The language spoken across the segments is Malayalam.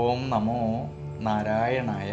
ഓം നമോ നാരായണായ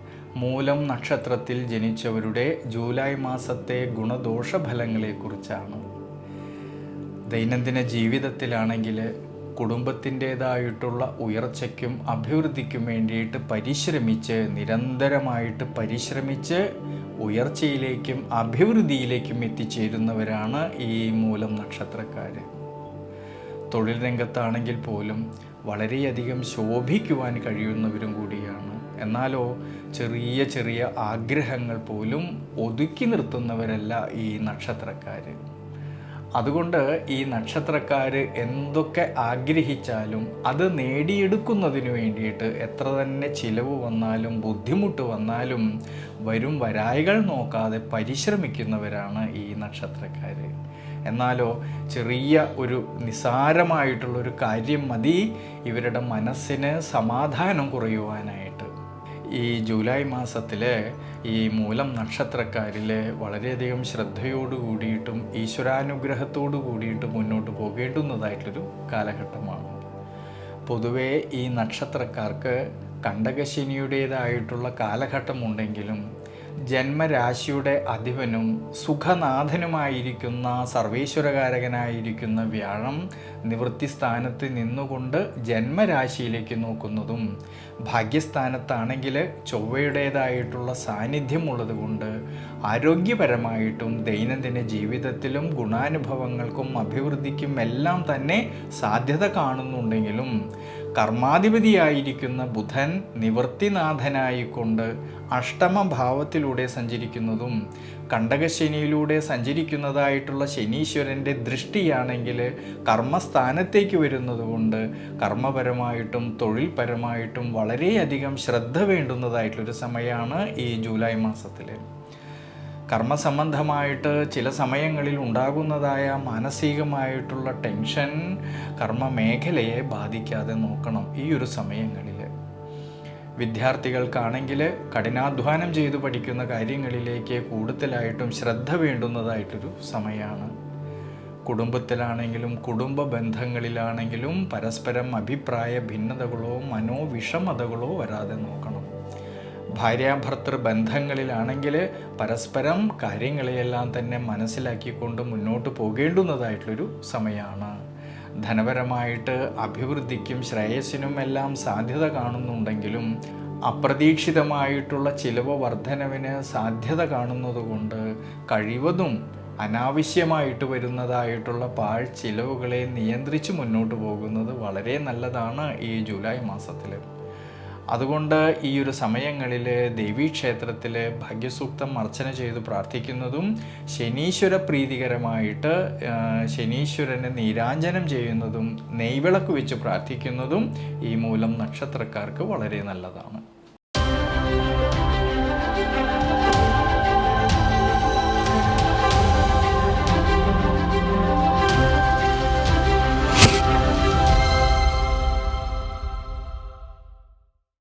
മൂലം നക്ഷത്രത്തിൽ ജനിച്ചവരുടെ ജൂലൈ മാസത്തെ ഗുണദോഷ ഫലങ്ങളെക്കുറിച്ചാണ് ദൈനംദിന ജീവിതത്തിലാണെങ്കിൽ കുടുംബത്തിന്റേതായിട്ടുള്ള ഉയർച്ചയ്ക്കും അഭിവൃദ്ധിക്കും വേണ്ടിയിട്ട് പരിശ്രമിച്ച് നിരന്തരമായിട്ട് പരിശ്രമിച്ച് ഉയർച്ചയിലേക്കും അഭിവൃദ്ധിയിലേക്കും എത്തിച്ചേരുന്നവരാണ് ഈ മൂലം നക്ഷത്രക്കാർ തൊഴിൽ രംഗത്താണെങ്കിൽ പോലും വളരെയധികം ശോഭിക്കുവാൻ കഴിയുന്നവരും കൂടിയാണ്. എന്നാലോ ചെറിയ ചെറിയ ആഗ്രഹങ്ങൾ പോലും ഒതുക്കി നിർത്തുന്നവരല്ല ഈ നക്ഷത്രക്കാർ അതുകൊണ്ട് ഈ നക്ഷത്രക്കാർ എന്തൊക്കെ ആഗ്രഹിച്ചാലും അത് നേടിയെടുക്കുന്നതിന് വേണ്ടിയിട്ട് എത്ര തന്നെ ചിലവ് വന്നാലും ബുദ്ധിമുട്ട് വന്നാലും വരും വരായകൾ നോക്കാതെ പരിശ്രമിക്കുന്നവരാണ് ഈ നക്ഷത്രക്കാർ എന്നാലോ ചെറിയ ഒരു നിസാരമായിട്ടുള്ളൊരു കാര്യം മതി. ഇവരുടെ മനസ്സിന് സമാധാനം കുറയുവാനായിട്ട് ഈ ജൂലൈ മാസത്തിലെ ഈ മൂലം നക്ഷത്രക്കാരിൽ വളരെയധികം ശ്രദ്ധയോട് കൂടിയിട്ടും ഈശ്വരാനുഗ്രഹത്തോടു കൂടിയിട്ടും മുന്നോട്ട് പോകേണ്ടുന്നതായിട്ടൊരു കാലഘട്ടമാണ്. പൊതുവേ ഈ നക്ഷത്രക്കാർക്ക് കണ്ടകശനിയുടേതായിട്ടുള്ള കാലഘട്ടമുണ്ടെങ്കിലും ജന്മരാശിയുടെ അധിപനും സുഖനാഥനുമായിരിക്കുന്ന സർവേശ്വരകാരകനായിരിക്കുന്ന വ്യാഴം നിവൃത്തി സ്ഥാനത്ത് നിന്നുകൊണ്ട് ജന്മരാശിയിലേക്ക് നോക്കുന്നതും ഭാഗ്യസ്ഥാനത്താണെങ്കിൽ ചൊവ്വയുടേതായിട്ടുള്ള സാന്നിധ്യമുള്ളത് കൊണ്ട് ആരോഗ്യപരമായിട്ടും ദൈനംദിന ജീവിതത്തിലും ഗുണാനുഭവങ്ങൾക്കും അഭിവൃദ്ധിക്കും എല്ലാം തന്നെ സാധ്യത കാണുന്നുണ്ടെങ്കിലും കർമാധിപതിയായിരിക്കുന്ന ബുധൻ നിവൃത്തിനാഥനായിക്കൊണ്ട് അഷ്ടമഭാവത്തിലൂടെ സഞ്ചരിക്കുന്നതും കണ്ടകശനിയിലൂടെ സഞ്ചരിക്കുന്നതായിട്ടുള്ള ശനീശ്വരന്റെ ദൃഷ്ടിയാണെങ്കിൽ കർമ്മസ്ഥാനത്തേക്ക് വരുന്നതുകൊണ്ട് കർമ്മപരമായിട്ടും തൊഴിൽപരമായിട്ടും വളരെയധികം ശ്രദ്ധ വേണ്ടുന്നതായിട്ടുള്ളൊരു സമയമാണ് ഈ ജൂലൈ മാസത്തിൽ കർമ്മസംബന്ധമായിട്ട് ചില സമയങ്ങളിൽ ഉണ്ടാകുന്നതായ മാനസികമായിട്ടുള്ള ടെൻഷൻ കർമ്മ മേഖലയെ ബാധിക്കാതെ നോക്കണം ഈ ഒരു സമയങ്ങളിൽ. വിദ്യാർത്ഥികൾക്കാണെങ്കിൽ കഠിനാധ്വാനം ചെയ്തു പഠിക്കുന്ന കാര്യങ്ങളിലേക്ക് കൂടുതലായിട്ടും ശ്രദ്ധ വേണ്ടുന്നതായിട്ടൊരു സമയമാണ്. കുടുംബത്തിലാണെങ്കിലും കുടുംബ ബന്ധങ്ങളിലാണെങ്കിലും പരസ്പരം അഭിപ്രായ ഭിന്നതകളോ മനോവിഷമതകളോ വരാതെ നോക്കണം. ഭാര്യാഭർത്തൃ ബന്ധങ്ങളിലാണെങ്കിൽ പരസ്പരം കാര്യങ്ങളെയെല്ലാം തന്നെ മനസ്സിലാക്കിക്കൊണ്ട് മുന്നോട്ട് പോകേണ്ടുന്നതായിട്ടുള്ളൊരു സമയമാണ്. ധനപരമായിട്ട് അഭിവൃദ്ധിക്കും ശ്രേയസ്സിനും എല്ലാം സാധ്യത കാണുന്നുണ്ടെങ്കിലും അപ്രതീക്ഷിതമായിട്ടുള്ള ചിലവ് വർധനവിന് സാധ്യത കാണുന്നതുകൊണ്ട് കഴിവതും അനാവശ്യമായിട്ട് വരുന്നതായിട്ടുള്ള പാഴ് ചിലവുകളെ നിയന്ത്രിച്ച് മുന്നോട്ട് പോകുന്നത് വളരെ നല്ലതാണ് ഈ ജൂലൈ മാസത്തിൽ അതുകൊണ്ട് ഈ ഒരു സമയങ്ങളിൽ ദേവീക്ഷേത്രത്തിൽ ഭാഗ്യസൂക്തം അർച്ചന ചെയ്ത് പ്രാർത്ഥിക്കുന്നതും ശനീശ്വര പ്രീതികരമായിട്ട് ശനീശ്വരനെ നീരാഞ്ജനം ചെയ്യുന്നതും നെയ്വിളക്ക് വെച്ച് പ്രാർത്ഥിക്കുന്നതും ഈ മൂലം നക്ഷത്രക്കാർക്ക് വളരെ നല്ലതാണ്.